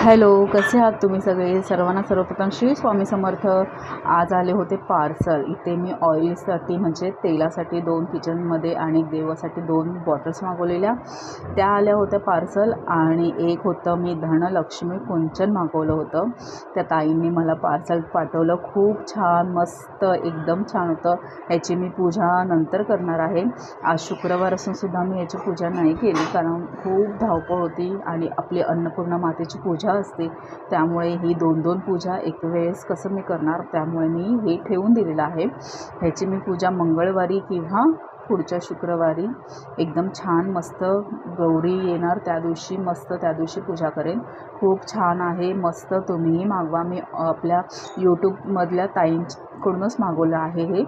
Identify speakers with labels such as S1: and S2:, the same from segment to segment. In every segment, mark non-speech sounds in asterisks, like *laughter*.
S1: Hello कसे आहात तुम्ही सगळे? सर्वांना सर्वप्रथम श्री स्वामी समर्थ. आज आले होते पार्सल. इथे मी ऑइलसाठी म्हणजे तेलासाठी दोन किचनमध्ये आणि देवासाठी दोन बॉटल्स मागवलेल्या. त्या आल्या होत्या पार्सल आणि एक होतं मी धनलक्ष्मी कुंचन मागवलं होतं. त्या ताईंनी मला पार्सल पाठवलं. खूप छान मस्त एकदम छान होतं. याची मी पूजा नंतर करणार आहे. आज शुक्रवार असून सुद्धा मी याची पूजा नाही केली कारण खूप धावपळ होती आणि आपली अन्नपूर्णा मातेची पूजा असते. त्यामुळे ही दोन दोन पूजा एक वेळेस कसं मी करणार त्यामुळे मी हे ठेवून दिलेलं आहे. ह्याची मी पूजा मंगळवारी किंवा पुढच्या शुक्रवारी एकदम छान मस्त गौरी येणार त्या दिवशी मस्त त्या दिवशी पूजा करेन. खूप छान आहे मस्त तुम्हीही मागवा. मी आपल्या यूट्यूबमधल्या ताईंकडूनच मागवलं आहे हे.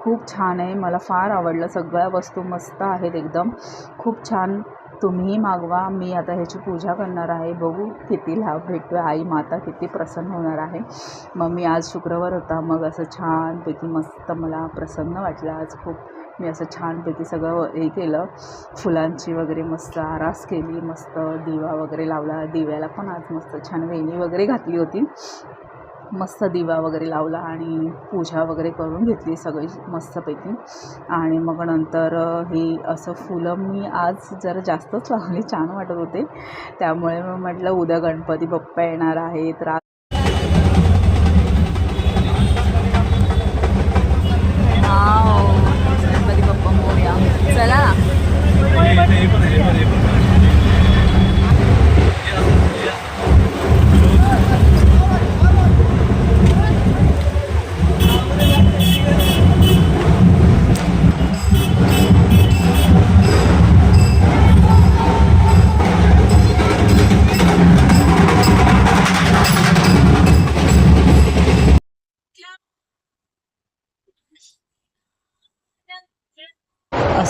S1: खूप छान आहे मला फार आवडलं. सगळ्या वस्तू मस्त आहेत एकदम. खूप छान तुम्हीही मागवा. मी आता ह्याची पूजा करणार आहे. बघू किती लाभ भेटतो आई माता किती प्रसन्न होणार आहे. मग मी आज शुक्रवार होता. मग असं छानपैकी मस्त मला प्रसन्न वाटलं. आज खूप मी असं छानपैकी सगळं हे केलं. फुलांची वगैरे मस्त आरास केली. मस्त दिवा वगैरे लावला. दिव्याला पण आज मस्त छान वेणी वगैरे घातली होती. मस्त दिवा वगैरे लावला आणि पूजा वगैरे करून घेतली सगळी मस्तपैकी. आणि मग नंतर हे असं फुलं मी आज जरा जास्तच लावली छान वाटत होते. त्यामुळे मग म्हटलं उद्या गणपती बाप्पा येणार आहेत. रा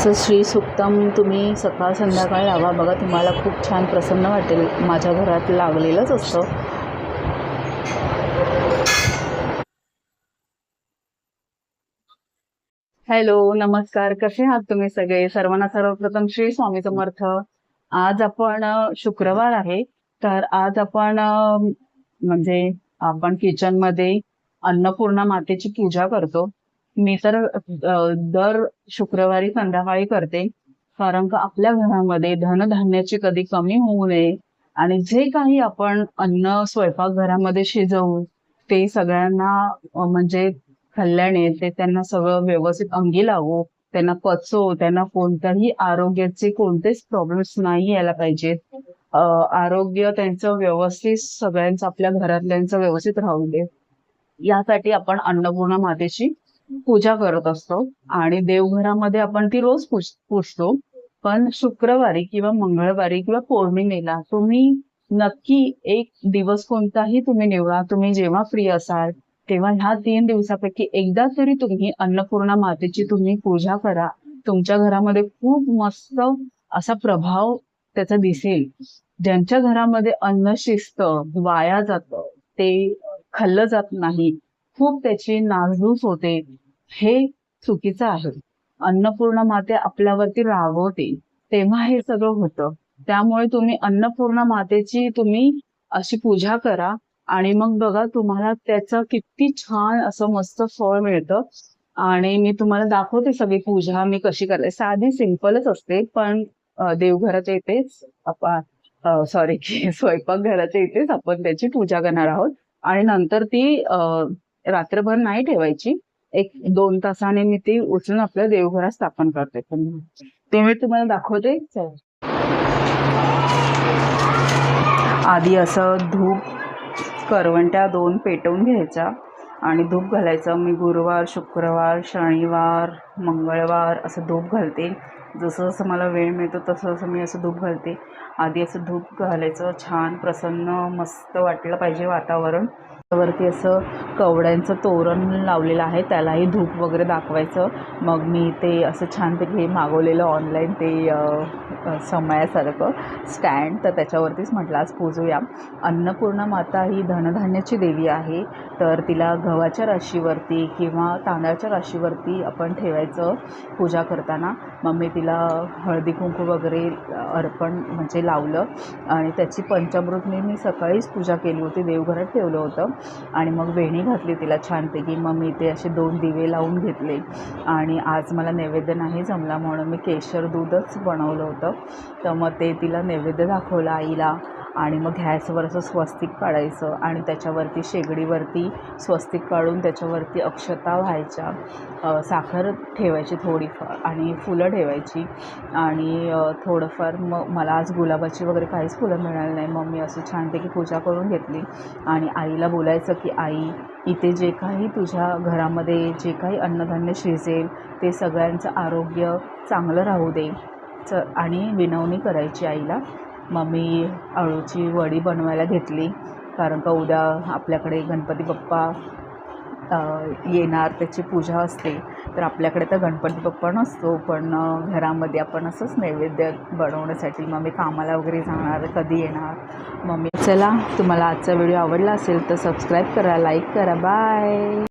S1: असं श्री सुक्तम तुम्ही सकाळ संध्याकाळी लावा बघा तुम्हाला खूप छान प्रसन्न वाटेल. माझ्या घरात लागलेलंच असतं. हॅलो नमस्कार. कसे आहात तुम्ही सगळे? सर्वांना सर्वप्रथम श्री स्वामी समर्थ. आज आपण शुक्रवार आहे. तर आज आपण म्हणजे आपण किचनमध्ये अन्नपूर्णा मातेची पूजा करतो. मी तर दर शुक्रवारी संध्याकाळी करते. कारण का आपल्या घरामध्ये धनधान्याची कधी कमी होऊ नये आणि जे काही आपण अन्न स्वयंपाकघरामध्ये शिजवू ते सगळ्यांना म्हणजे खाल्ल्याने ते त्यांना सगळं व्यवस्थित अंगी लावू त्यांना पचो त्यांना कोणत्याही आरोग्याचे कोणतेच प्रॉब्लेम्स नाही यायला पाहिजेत. आरोग्य त्यांचं व्यवस्थित सगळ्यांचं आपल्या घरातल्यांचं व्यवस्थित राहू दे. यासाठी आपण अन्नपूर्णा मातेची पूजा करत असतो आणि देवघरामध्ये आपण ती रोज पुजतो पूजतो. पण शुक्रवारी किंवा मंगळवारी किंवा पौर्णिमेला तुम्ही नक्की एक दिवस कोणताही तुम्ही निवडा तुम्ही जेव्हा फ्री असाल तेव्हा ह्या तीन दिवसापैकी एकदा तरी तुम्ही अन्नपूर्णा मातेची तुम्ही पूजा करा. तुमच्या घरामध्ये खूप मस्त असा प्रभाव त्याचा दिसेल. ज्यांच्या घरामध्ये अन्न शिस्त वाया जातं ते खाल्लं जात नाही खूप त्याची नासधूस होते. हे चुकीचं आहे. अन्नपूर्णा माते आपल्यावरती रागवते. तेव्हा हे सगळं होतं. त्यामुळे तुम्ही अन्नपूर्णा मातेची तुम्ही अशी पूजा करा. आणि मग बघा तुम्हाला त्याचं किती छान असं मस्त फळ मिळतं. आणि मी तुम्हाला दाखवते सगळी पूजा मी कशी करते. साधी सिंपलच असते पण देवघरात येतेच. आपण सॉरी *laughs* स्वयंपाक घराच्या इथेच आपण त्याची पूजा करणार आहोत. आणि नंतर ती रात्रभर नाही ठेवायची. एक दोन तासाने मी ती उचलून आपल्या देवघरात स्थापन करते. ते मी तुम्हाला दाखवते. आधी असं धूप करवंट्या दोन पेटवून घ्यायच्या आणि धूप घालायचं. मी गुरुवार शुक्रवार शनिवार मंगळवार असं धूप घालते. जसं जसं मला वेळ मिळतो तसं तसं मी असं धूप घालते. आधी असं धूप घालायचं छान प्रसन्न मस्त वाटलं पाहिजे वातावरण. वरती असं कवड्यांचं तोरण लावलेलं आहे. त्यालाही धूप वगैरे दाखवायचं. मग मी ते असं छानपैकी हे मागवलेलं ऑनलाईन ते समयासारखं स्टँड. तर त्याच्यावरतीच म्हटलं आज पूजूया. अन्नपूर्णा माता ही धनधान्याची देवी आहे. तर तिला गव्हाच्या राशीवरती किंवा तांदळाच्या राशीवरती आपण ठेवायचं पूजा करताना. मग मी तिला हळदी कुंकू वगैरे अर्पण म्हणजे लावलं. आणि त्याची पंचामृतने मी मी सकाळीच पूजा केली होती देवघरात ठेवलं होतं. आणि मग वेणी घातली तिला छानपैकी. मग मी ते असे दोन दिवे लावून घेतले. आणि आज मला नैवेद्य नाही जमला म्हणून मी केशर दूधच बनवलं होतं. तर मग ते तिला नैवेद्य दाखवलं आईला आणि मग गॅसवर असं स्वस्तिक काढायचं आणि त्याच्यावरती शेगडीवरती स्वस्तिक काढून त्याच्यावरती अक्षता व्हायच्या साखर ठेवायची थोडीफार आणि फुलं ठेवायची. आणि थोडंफार मग मला आज गुलाबाची वगैरे काहीच फुलं मिळाली नाही. मग मी असं छानपैकी पूजा करून घेतली. आणि आईला बोलायचं की आई इथे जे काही तुझ्या घरामध्ये जे काही अन्नधान्य शिजेल ते सगळ्यांचं आरोग्य चांगलं राहू दे. च आणि विनवणी करायची आईला. मग मी अळूची वडी बनवायला घेतली. कारण का उद्या आपल्याकडे गणपती बाप्पा येणार त्याची पूजा असते. तर आपल्याकडे तर गणपती बाप्पा नसतो पण घरामध्ये आपण असंच नैवेद्य बनवण्यासाठी मग मी कामाला वगैरे जाणार कधी येणार? मग मी चला तुम्हाला आजचा व्हिडिओ आवडला असेल तर सबस्क्राईब करा लाईक करा. बाय